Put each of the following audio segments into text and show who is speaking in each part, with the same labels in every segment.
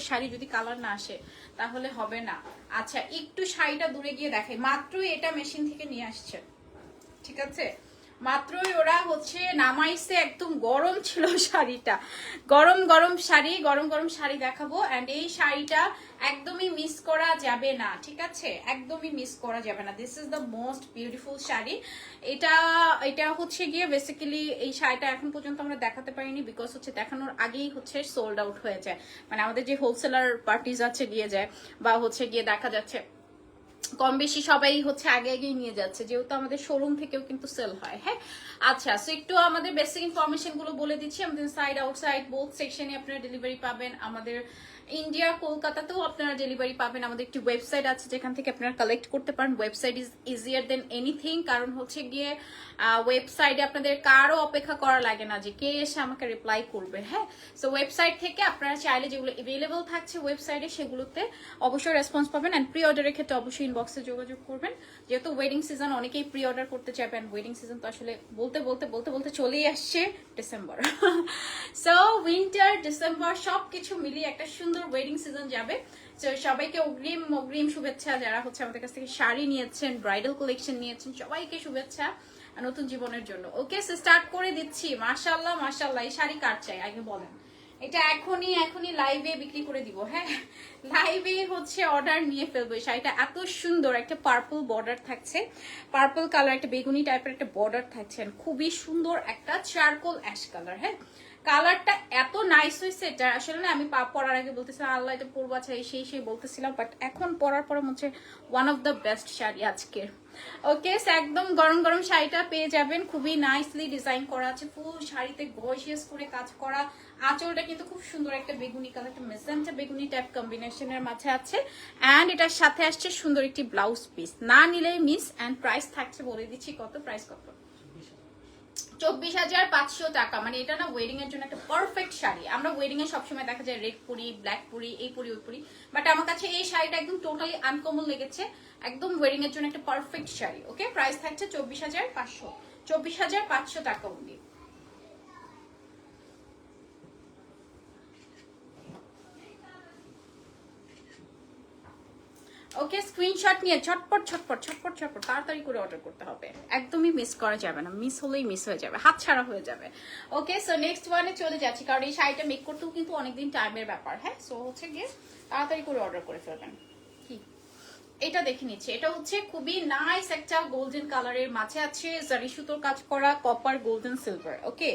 Speaker 1: শাড়ি যদি কালার না আসে, তাহলে হবে না। আচ্ছা একটু শাড়িটা দূরে গিয়ে দেখে মাত্রই এটা মেশিন থেকে নিয়ে আসছে। ঠিক আছে? মাত্রই ওরা হচ্ছে নামাইছে, একদম গরম ছিল শাড়িটা। গরম গরম শাড়ি, গরম গরম শাড়ি দেখাবো। অ্যান্ড এই শাড়িটা একদমই মিস করা যাবে না, ঠিক আছে? একদমই মিস করা যাবে না। This is the most beautiful sari. এটা এটা হচ্ছে গিয়ে বেসিক্যালি এই শাড়িটা এখন পর্যন্ত আমরা দেখাতে পারিনি বিকজ হচ্ছে দেখানোর আগেই হচ্ছে সোল্ড আউট হয়ে যায়। মানে আমাদের যে হোলসেলার পার্টিজ আছে দিয়ে যায় বা হচ্ছে গিয়ে দেখা যাচ্ছে। কম বেশি সবাই হচ্ছে আগে আগেই নিয়ে যাচ্ছে, যেহেতু আমাদের শোরুম থেকেও কিন্তু সেল হয় হ্যাঁ? আচ্ছা সো একটু আমাদের বেসিক ইনফরমেশনগুলো বলে দিচ্ছি, আমাদের সাইড আউটসাইড বোথ সেকশনে আপনারা ডেলিভারি পাবেন, আমাদের ইন্ডিয়া, কলকাতাতেও আপনারা ডেলিভারি পাবেন। আমাদের একটি ওয়েবসাইট আছে যেখান থেকে আপনারা কালেক্ট করতে পারেন। Website is easier than anything কারণ হচ্ছে গিয়ে ওয়েবসাইটে আপনাদের কারও অপেক্ষা করা লাগে না যে কে এসে আমাকে রিপ্লাই করবে হ্যাঁ? সো ওয়েবসাইট থেকে আপনারা চাইলে যেগুলো এভেলেবল থাকছে ওয়েবসাইটে সেগুলোতে অবশ্যই রেসপন্স পাবেন অ্যান্ড প্রি অর্ডারের ক্ষেত্রে অবশ্যই ইনবক্সে যোগাযোগ করবেন। যেহেতু ওয়েডিং সিজন অনেকেই প্রি অর্ডার করতে চাইবেন ওয়েডিং সিজন তো আসলে বলতে বলতে বলতে বলতে চলেই আসছে ডিসেম্বর সো উইন্টার ডিসেম্বর সব কিছু মিলিয়ে একটা সুন্দর ওয়েডিং সিজন যাবে। তো সবাইকে অগ্রিম অগ্রিম শুভেচ্ছা যারা হচ্ছে আমাদের কাছ থেকে শাড়ি নিয়েছেন ব্রাইডাল কালেকশন নিয়েছেন, সবাইকে শুভেচ্ছা নতুন জীবনের জন্য। ওকে স্টার্ট করে দিচ্ছি। মাশাল্লাহ মাশাল্লাহ এই শাড়ি কার চাই? আগে বলেন। এটা এখনই এখনই লাইভে বিক্রি করে দিব হ্যাঁ? লাইভে হচ্ছে অর্ডার নিয়ে ফেলব শাড়িটা। এত সুন্দর একটা পার্পল বর্ডার থাকছে। পার্পল কালার একটা বেগুনি টাইপের একটা বর্ডার থাকছে। খুবই সুন্দর একটা চারকোল অ্যাশ কালার হ্যাঁ? কালারটা এত নাইস হয়েছে এটা আসলে না আমি পরার আগে বলতেছিলাম, আল্লাহ এটা পরবো আচ্ছা এই সেই সেই বলতেছিলাম বাট এখন পরার পরে হচ্ছে one of the best sari আজকের। ওকে একদম গরম গরম শাড়িটা পেয়ে যাবেন, খুবই নাইসলি ডিজাইন করা আছে ফুল শাড়িতে গর্জিয়াস করে কাজ করা। আঁচলটা কিন্তু খুব সুন্দর একটা বেগুনি কালার একটা মেজেন্টা বেগুনি টাইপ কম্বিনেশনের মাঝে আছে। অ্যান্ড এটার সাথে আসছে সুন্দর একটি ব্লাউজ পিস না নিলেই মিস অ্যান্ড প্রাইস থাকছে বলে দিচ্ছি, কত? প্রাইস কত? চব্বিশ হাজার পাঁচশো টাকা। মানে এটা না ওয়েডিং এর জন্য একটা পারফেক্ট শাড়ি। আমরা ওয়েডিং এ সবসময় দেখা যায় রেড পরি ব্ল্যাক পরি, এই পরি, ওই পরি। বাট আমার কাছে এই শাড়িটা একদম টোটালি আনকমন লেগেছে। একদম ওয়েডিং এর জন্য একটা পারফেক্ট শাড়ি ওকে প্রাইস থাকছে চব্বিশ হাজার পাঁচশো। চব্বিশ হাজার পাঁচশো টাকা অব্দি ওকে স্ক্রিনশট নিয়ে ছটপট ছটপট ছটপট ছটপট তাড়াতাড়ি করে অর্ডার করতে হবে। একদমই মিস করা যাবে না মিস হলেই মিস হয়ে যাবে, হাত ছাড়া হয়ে যাবে। ওকে সো নেক্সট ওয়ানে চলে যাচ্ছি, কারণ এই শাড়িটা মেক করতেও কিন্তু অনেকদিন টাইমের ব্যাপার হ্যাঁ? সো হচ্ছে গিয়ে তাড়াতাড়ি করে অর্ডার করে ফেলবেন। কি? এটা দেখে নিচ্ছি, এটা হচ্ছে খুবই নাইস একটা গোল্ডেন কালারের মাঝে আছে জারি সুতোর কাজ করা copper golden silver okay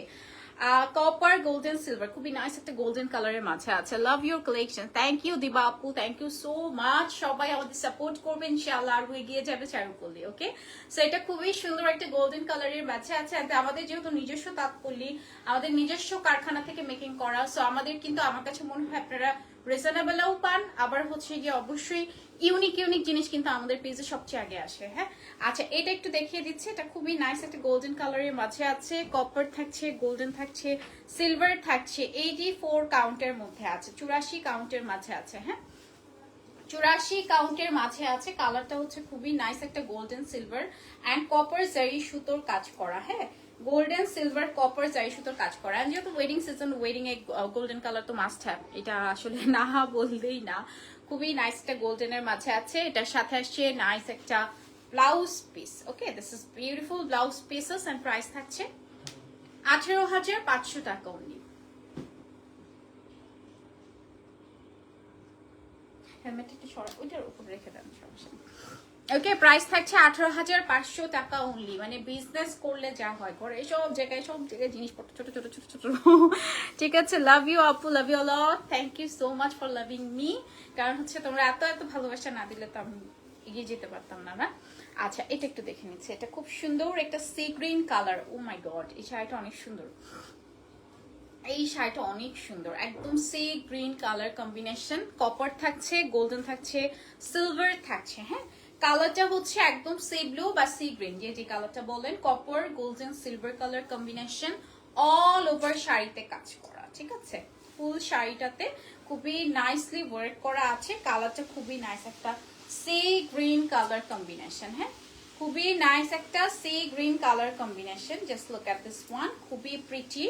Speaker 1: copper golden silver খুবই নাইস একটা গোল্ডেন কালারের মাঝে আছে। Love your collection thank you Diba আপু। থ্যাংক ইউ সো মাচ সবাই আমাদের সাপোর্ট করবে, ইনশাআল্লাহ। আর এগিয়ে যাবে চারুপল্লী ওকে সো এটা খুবই সুন্দর একটা গোল্ডেন কালারের মাঝে আছে। আমাদের যেহেতু নিজস্ব তাঁতপল্লী, আমাদের নিজস্ব কারখানা থেকে মেকিং করা সো আমাদের কিন্তু, আমার কাছে মনে হয় আপনারা রিজনেবলও পান। আবার হচ্ছে গিয়ে অবশ্যই ইউনিক ইউনিক জিনিস কিন্তু আমাদের পেজে সবচেয়ে আগে আসে হ্যাঁ? আচ্ছা এটা একটু দেখিয়ে দিচ্ছি। এটা খুবই নাইস একটা গোল্ডেন কালারের মাঝে আছে। কপার থাকছে গোল্ডেন থাকছে সিলভার থাকছে এইটি ফোর কাউন্টের মধ্যে আছে, চুরাশি কাউন্টের মাঝে আছে হ্যাঁ? চুরাশি কাউন্টের মাঝে আছে কালারটা হচ্ছে খুবই নাইস একটা গোল্ডেন সিলভার অ্যান্ড কপার জারি সুতোর কাজ করা হ্যাঁ? গোল্ডেন সিলভার কপার জারি সুতোর কাজ করা। অ্যান্ড যেহেতু ওয়েডিং সিজন ওয়েডিং এ গোল্ডেন কালার তো মাস্ট হ্যাভ এটা আসলে না বললেই না। খুবই নাইস একটা গোল্ডেনের মাঝে আছে। এটার সাথে আসছে নাইস একটা blouse piece okay this is beautiful blouse pieces and price থাকছে আঠেরো হাজার পাঁচশো টাকা অনলি হেলমেট একটু সরা ওইটার উপর রেখে দেন, সমস্যা ওকে প্রাইস থাকছে আঠারো হাজার পাঁচশো টাকা অনলি মানে বিজনেস করলে যা হয় ঘরে সব জায়গায় সব জায়গায় জিনিসপত্র, ছোট ছোট ছোট ছোট। ঠিক আছে লাভ ইউ আপু love you lot thank you so much for loving me কারণ হচ্ছে তোমরা এত এত ভালোবাসা না দিলে তো আমি এগিয়ে যেতে পারতাম না না? আচ্ছা এটা একটু দেখে নিচ্ছি। এটা খুব সুন্দর একটা sea green colour oh my god এই শাড়িটা অনেক সুন্দর। এই শাড়িটা অনেক সুন্দর। একদম sea green colour combination copper থাকছে গোল্ডেন থাকছে সিলভার থাকছে হ্যাঁ? কালারটা হচ্ছে একদম সি ব্লু বা সি গ্রিন, যে কালারটা বলেন copper golden silver colour combination all over শাড়িতে কাজ করা, ঠিক আছে? ফুল শাড়িটাতে খুবই নাইসলি ওয়ার্ক করা আছে, কালারটা খুবই নাইস একটা সি গ্রিন কালার কম্বিনেশন হ্যাঁ? খুবই নাইস একটা sea green colour combination just look at this one খুবই প্রিটি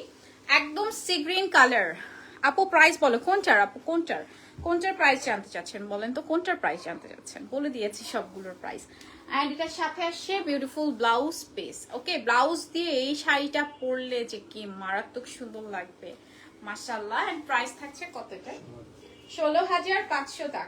Speaker 1: একদম সি গ্রিন কালার আপু প্রাইস বলো, কোনটার, আপু কোনটার? কোনটার প্রাইস জানতে চাচ্ছেন বলেন তো? কোনটার প্রাইস জানতে চাচ্ছেন? বলে দিয়েছি সবগুলোর প্রাইস অ্যান্ড এটার সাথে আসছে beautiful blouse piece okay blouse দিয়ে এই শাড়িটা পরলে যে কি মারাত্মক সুন্দর লাগবে। মাসাল্লাহ অ্যান্ড প্রাইস থাকছে কতটা ষোলো হাজার পাঁচশো টাকা।